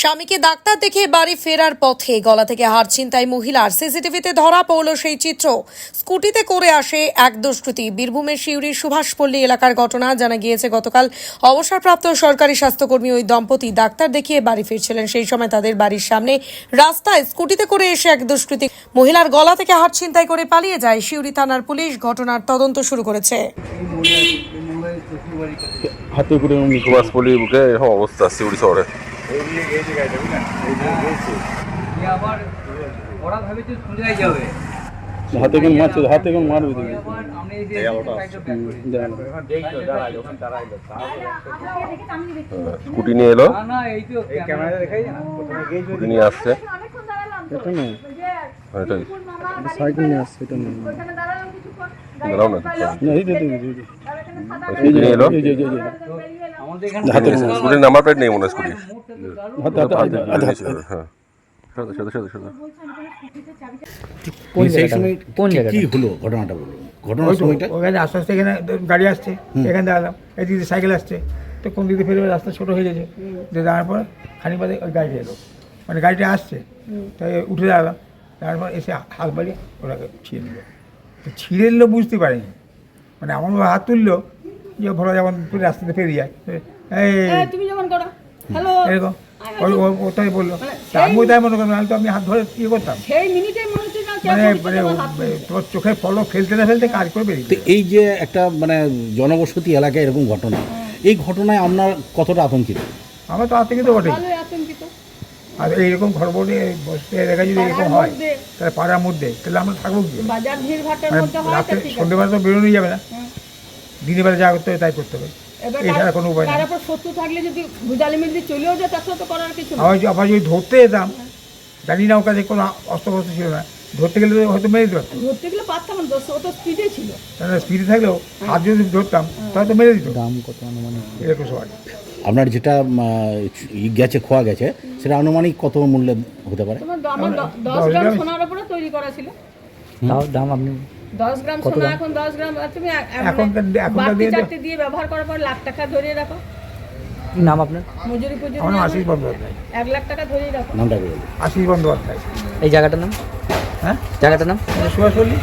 স্বামীকে ডাক্তার দেখে বাড়ি ফেরার পথে গলা থেকে হার ছিনতাই মহিলার সিসিটিভিতে ধরা পড়ল সেই চিত্র। স্কুটিতে করে আসে এক দুষ্কৃতী। বীরভূমের শিউরির সুভাষপল্লী এলাকার ঘটনা জানা গিয়েছে। গতকাল অবসরপ্রাপ্ত সরকারি স্বাস্থ্যকর্মী ওই দম্পতি ডাক্তার দেখিয়ে বাড়ি ফিরছিলেন। সেই সময় তাদের বাড়ির সামনে রাস্তায় স্কুটিতে করে এসে এক দুষ্কৃতী মহিলার গলা থেকে হার ছিনতাই করে পালিয়ে যায়। শিউরি থানার পুলিশ ঘটনার তদন্ত শুরু করেছে। হাতে করে বুকে অবস্থা সিউড়ি শহরে। দিয়ে আবার ওরা ভেবেছে সন্ধ্যায় যাবে হাতে কোন মারছে? হাতে কোন মারবে তুমি? স্কুটি নিয়ে এলো? না না এই তো ক্যামেরা দেখাই না? স্কুটি নিয়ে আসছে? সাইকেল নিয়ে আসছে এটা না দাঁড়াও। না স্কুটি এলো স্কুটির নাম্বার প্লেট নেই মনে হয় হ্যাঁ। কোন কি হলো ঘটনাটা বলুন? ঘটনার সময়টা? ওখানে আস্তে আস্তে এখানে গাড়ি আসছে এখানে দাঁড়ালাম এদিকে সাইকেল আসছে। তো কোন দিকে ফেরবে রাস্তা ছোট হয়ে গেছে। যে দাঁড়ার পর খানি বাদে ওই গাড়িটা এলো। মানে গাড়িটা আসছে। তাই উঠে দাঁড়ালাম। তারপর এসে হাত বাড়িয়ে ওটাকে ছিঁড়ে নিল। তো ছিঁড়ে নিল বুঝতে পারিনি। মানে এমনভাবে হাত তুললো। যে ভোলা যেমন পুরো রাস্তাতে পেরিয়ে যায়। এই তুমি যখন করো। হ্যালো এরকম। ওটাই বলল। আমিও তাই মনে করলাম আমি তো আমি হাত ধরে ইয়ে করতাম। সেই মিনিটে মনে মানে মানে ধরে। তোর পলক ফেলতে না ফেলতে কাজ করে বেরিয়ে তো এই যে একটা মানে জনবসতি এলাকায় এরকম ঘটনা এই ঘটনায় আপনার কতটা আতঙ্কিত? আমার তো আতঙ্কিত আতঙ্কিত। আর এইরকম ঘরবড়ে বসতে এলাকায় যদি এরকম হয় তাহলে পাড়ার মধ্যে তাহলে আমরা থাকব কি? মানে হয় সন্ধ্যেবেলা তো বেরোনোই যাবে না। দিনের বেলা যা করতে হবে তাই করতে হবে। এছাড়া কোনো উপায় নেই। তার উপর শত্রু থাকলে যদি ভুজালি মিলতে চলেও যায় তার সাথে তো করার কিছু আবার যদি- আবার যদি ধরতে যেতাম জানি না ওর কাছে কোনো অস্ত্রপস্ত্র ছিল না। ধরতে গেলে তো হয়তো মেরে দিত ধরতে গেলে পারতাম না দোষ, ও তো স্পিডে ছিল। তাহলে স্পিডে থাকলেও হাত যদি ধরতাম তাহলে তো মেরে দিত। দাম কত আনুমানিক? এরকম সবাই আপনার যেটা ই গেছে খোয়া গেছে সেটা আনুমানিক কত মূল্যে হতে পারে? আমার দশ গ্রাম গ্রাম? সোনার উপরে তৈরি করা ছিল। তাও দাম আপনি দশ গ্রাম সোনা এখন দশ গ্রাম আর তুমি মানে বাড়তি দিয়ে চারটে দিয়ে ব্যবহার করার পর লাখ টাকা ধরিয়ে রাখো। কি নাম আপনার? মজুরি পুজুরি আমার আশিস বন্দ্যোপাধ্যায় এক লাখ টাকা ধরিয়ে রাখো। নামটা আশিস বন্দ্যোপাধ্যায় এই জায়গাটার নাম? হ্যাঁ? জায়গাটার নাম? সুভাষপল্লী